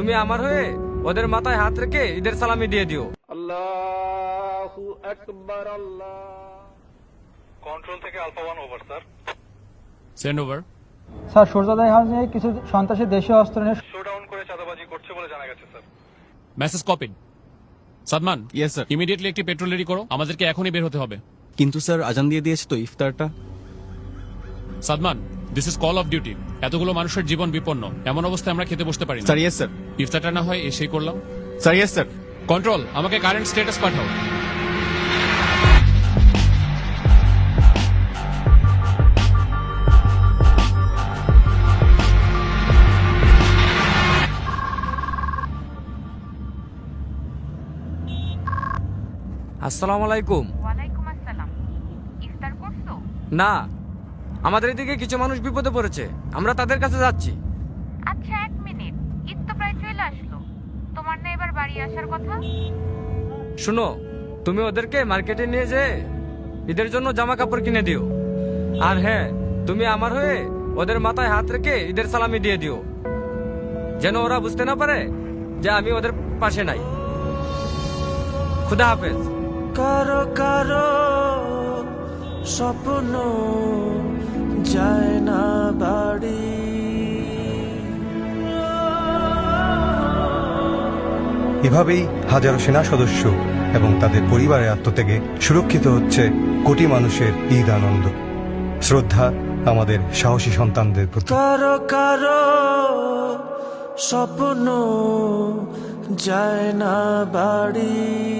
তুমি আমার হয়ে ওদের মাথায় হাত রেখে ঈদের সালামি দিয়ে দিও। আল্লাহু আকবার আল্লাহ। কন্ট্রোল থেকে alpha one over sir send over sir সূর্যোদয় হাউসে কিছু সন্ত্রাসী দেশীয় অস্ত্র নিয়ে করে চাঁদাবাজি করছে বলে জানা গেছে sir message copied Sadman yes sir immediately একটি পেট্রোল রেডি করো। আমাদেরকে এখনই বের হতে হবে। কিন্তু স্যার আজান দিয়ে দিয়েছে তো ইফতারটা। Sadman this is call of duty এতগুলো মানুষের জীবন বিপন্ন। এমন অবস্থায় আমরা খেতে বসতে পারি না। স্যার ইয়েস স্যার ইফতারটা না হয় এসেই করলাম। স্যার ইয়েস স্যার কন্ট্রোল আমাকে কারেন্ট স্ট্যাটাস পাঠাও। আসসালামু আলাইকুম। ওয়ালাইকুম আসসালাম। ইফতার করছ? না আমাদের এদিকে কিছু মানুষ বিপদে পড়েছে। আমরা তাদের কাছে যাচ্ছি। আচ্ছা এক মিনিট। ঈদ তো প্রায় চলে আসলো। তোমার না এবার বাড়ি আসার কথা? শুনো তুমি ওদেরকে মার্কেটে নিয়ে যে ঈদের জন্য জামা কাপড় কিনে দিও। আর হ্যাঁ তুমি আমার হয়ে ওদের মাথায় হাত রেখে ঈদের সালামি দিয়ে দিও। যেন ওরা বুঝতে না পারে যে আমি ওদের পাশে নাই। খুদা হাফেজ। কারও কারও স্বপ্ন যায় না বাড়ি। এভাবেই হাজারো সেনা সদস্য এবং তাদের পরিবারের আত্মত্যাগে সুরক্ষিত হচ্ছে কোটি মানুষের ঈদ আনন্দ। শ্রদ্ধা আমাদের সাহসী সন্তানদের প্রতি। কারও কারও স্বপ্ন যায় না বাড়ি।